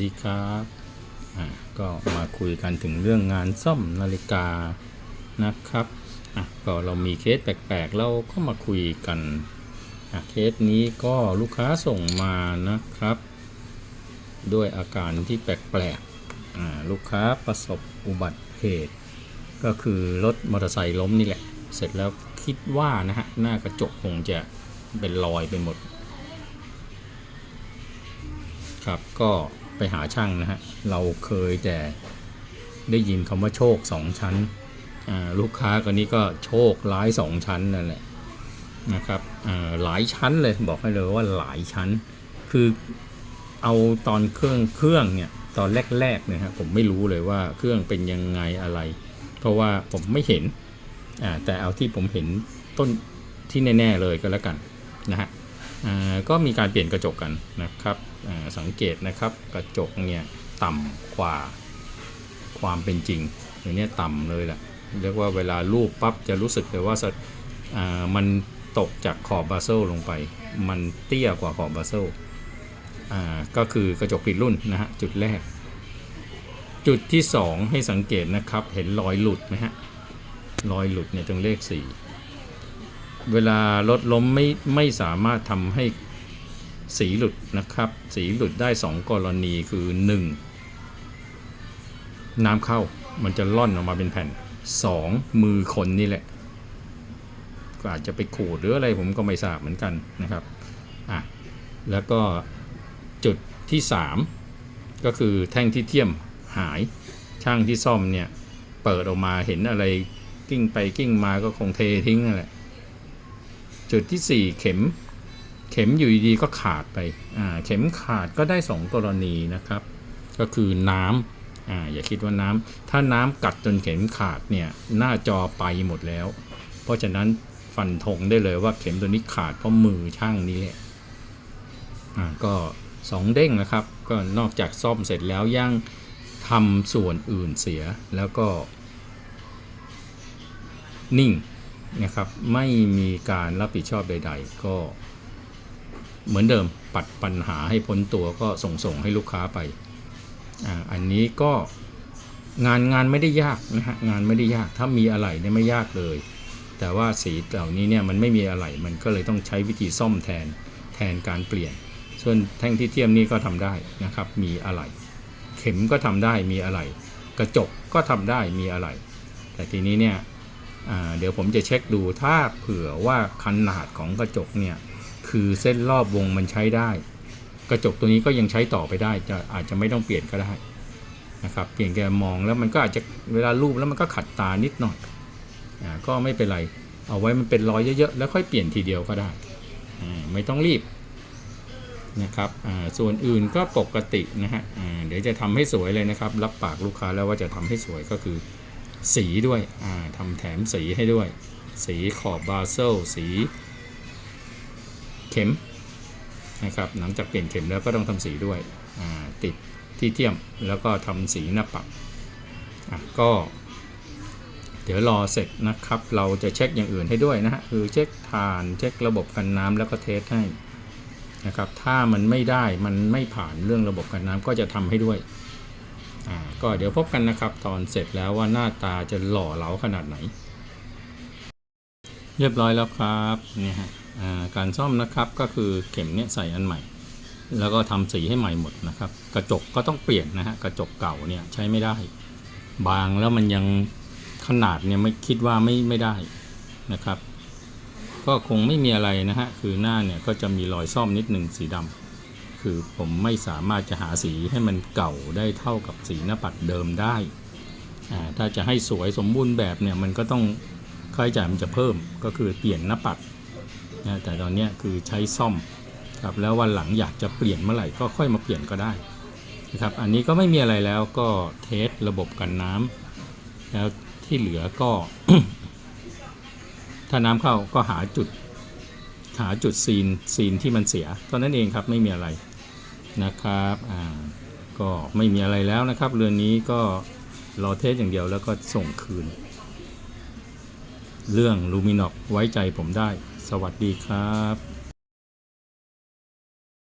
ดีครับอ่าก็มาคุยกันถึงเรื่องงานซ่อมนาฬิกานะครับอะก็เรามีเคสแปลกๆ เราก็มาคุยกันอะเคสนี้ก็ลูกค้าส่งมานะครับ ด้วยอาการที่แปลกๆอ่าลูกค้าประสบอุบัติเหตุ ก็คือรถมอเตอร์ไซค์ล้มนี่แหละ เสร็จแล้วคิดว่านะฮะหน้ากระจกคงจะเป็นรอยไปหมดครับก็ ไปหาช่างนะฮะ เราเคยแต่ได้ยินคำว่าโชคสองชั้น ลูกค้าคนนี้ก็โชคร้ายสองชั้นนั่นแหละนะครับหลายชั้นเลยบอกให้เลยว่าหลายชั้น คือเอาตอนเครื่องเครื่องเนี่ยตอนแรกๆเนี่ยฮะผมไม่รู้เลยว่าเครื่องเป็นยังไงอะไร เพราะว่าผมไม่เห็นแต่เอาที่ผมเห็นต้นที่แน่ ๆ เลยก็แล้วกันนะฮะ ก็มีการเปลี่ยนกระจกกันนะครับสังเกตนะครับกระจกเนี่ยต่ำกว่าความเป็นจริงอย่างเนี้ยต่ำเลยแหละเรียกว่าเวลาลูบปั๊บจะรู้สึกเลยว่ามันตกจากขอบบาเซลลงไป มันเตี้ยกว่าขอบบาเซลอ่ก็คือกระจกผิดรุ่นนะฮะจุดแรก จุดที่ 2 ให้สังเกตนะครับเห็นรอยหลุดไหมฮะรอยหลุดเนี่ยตรงเลข 4 เวลารถล้มไม่ไม่สามารถทำให้สีหลุดนะครับ สีหลุดได้ 2 กรณีคือ 1 น้ำเข้ามันจะล่อนออกมาเป็นแผ่น 2 มือคนนี่แหละก็อาจจะไปขูดหรืออะไรผมก็ไม่ทราบเหมือนกันนะครับอะแล้วก็จุดที่ 3 ก็คือแท่งที่เทียมหายช่างที่ซ่อมเนี่ย เปิดออกมาเห็นอะไรกิ้งไปกิ้งมาก็คงเททิ้งนั่นแหละ จุดที่ 4 เข็ม เข็มอยู่ดีๆก็ขาดไปเข็มขาดก็ได้ 2 กรณีนะครับ ก็คือน้ำออย่าคิดว่าน้ำถ้าน้ำกัดจนเข็มขาดเนี่ยหน้าจอไปหมดแล้ว เพราะฉะนั้นฟันธงได้เลยว่าเข็มตัวนี้ขาดเพราะมือช่างนี้แหละก็สองเด้งนะครับ ก็นอกจากซ่อมเสร็จแล้วยังทำส่วนอื่นเสียแล้วก็นิ่ง นะครับ ไม่มีการรับผิดชอบใด ๆ ก็เหมือนเดิมปัดปัญหาให้พ้นตัวก็ส่งส่งให้ลูกค้าไปอ่าอันนี้ก็งานงานไม่ได้ยากนะฮะงานไม่ได้ยากถ้ามีอะไรเนี่ยไม่ยากเลย แต่ว่าสีเหล่านี้เนี่ยมันไม่มีอะไรมันก็เลยต้องใช้วิธีซ่อมแทนแทนการเปลี่ยน ส่วนแท่งที่เทียมนี่ก็ทำได้นะครับ มีอะไร เข็มก็ทำได้มีอะไร กระจกก็ทำได้มีอะไร แต่ทีนี้เนี่ย เดี๋ยวผมจะเช็คดูถ้าเผื่อว่าขนาดของกระจกเนี่ยคือเส้นรอบวงมันใช้ได้ กระจกตัวนี้ก็ยังใช้ต่อไปได้จะอาจจะไม่ต้องเปลี่ยนก็ได้นะครับเปลี่ยนแกมองแล้วมันก็อาจจะเวลารูปแล้วมันก็ขัดตานิดหน่อยอาก็ไม่เป็นไรเอาไว้มันเป็นรอยเยอะๆแล้วค่อยเปลี่ยนทีเดียวก็ได้ไม่ต้องรีบนะครับส่วนอื่นก็ปกตินะฮะเดี๋ยวจะทำให้สวยเลยนะครับ รับปากลูกค้าแล้วว่าจะทำให้สวยก็คือ สีด้วยอ่าทำแถมสีให้ด้วย สีขอบบาเซลสีเข็มนะครับหลังจากเปลี่ยนเข็มแล้วก็ต้องทำสีด้วยติดที่เทียมแล้วก็ทำสีหน้าปักก็ เดี๋ยวรอเสร็จนะครับ เราจะเช็คอย่างอื่นให้ด้วยนะฮะคือเช็คทานเช็คระบบกันน้ำแล้วก็เทสให้นะครับถ้ามันไม่ได้มันไม่ผ่านเรื่องระบบกันน้ำก็จะทำให้ด้วย ก็เดี๋ยวพบกันนะครับ ตอนเสร็จแล้วว่าหน้าตาจะหล่อเหลาขนาดไหน เรียบร้อยแล้วครับเนี่ยฮะการซ่อมนะครับก็คือเข็มเนี่ยใส่อันใหม่ แล้วก็ทำสีให้ใหม่หมดนะครับ กระจกก็ต้องเปลี่ยนนะฮะกระจกเก่าเนี่ยใช้ไม่ได้ บางแล้วมันยังขนาดเนี่ยไม่คิดว่าไม่ไม่ได้นะครับ ก็คงไม่มีอะไรนะฮะคือหน้าเนี่ยก็จะมีรอยซ่อมนิดหนึ่งสีดำ คือผมไม่สามารถจะหาสีให้มันเก่าได้เท่ากับสีหน้าปัดเดิมได้ถ้าจะให้สวยสมบูรณ์แบบเนี่ยมันก็ต้องค่าใช้จ่ายมันจะเพิ่มก็คือเปลี่ยนหน้าปัดนะแต่ตอนนี้คือใช้ซ่อมครับแล้ววันหลังอยากจะเปลี่ยนเมื่อไหร่ก็ค่อยมาเปลี่ยนก็ได้นะครับอันนี้ก็ไม่มีอะไรแล้วก็เทสระบบกันน้ำแล้วที่เหลือก็ ถ้าน้ำเข้าก็หาจุดหาจุดซีนซีนที่มันเสียเท่านั้นเองครับไม่มีอะไร นะครับอ่าก็ไม่มีอะไรแล้วนะครับ เรือนนี้ก็รอเทสอย่างเดียวแล้วก็ส่งคืน เรื่องลูมินอกไว้ใจผมได้ สวัสดีครับ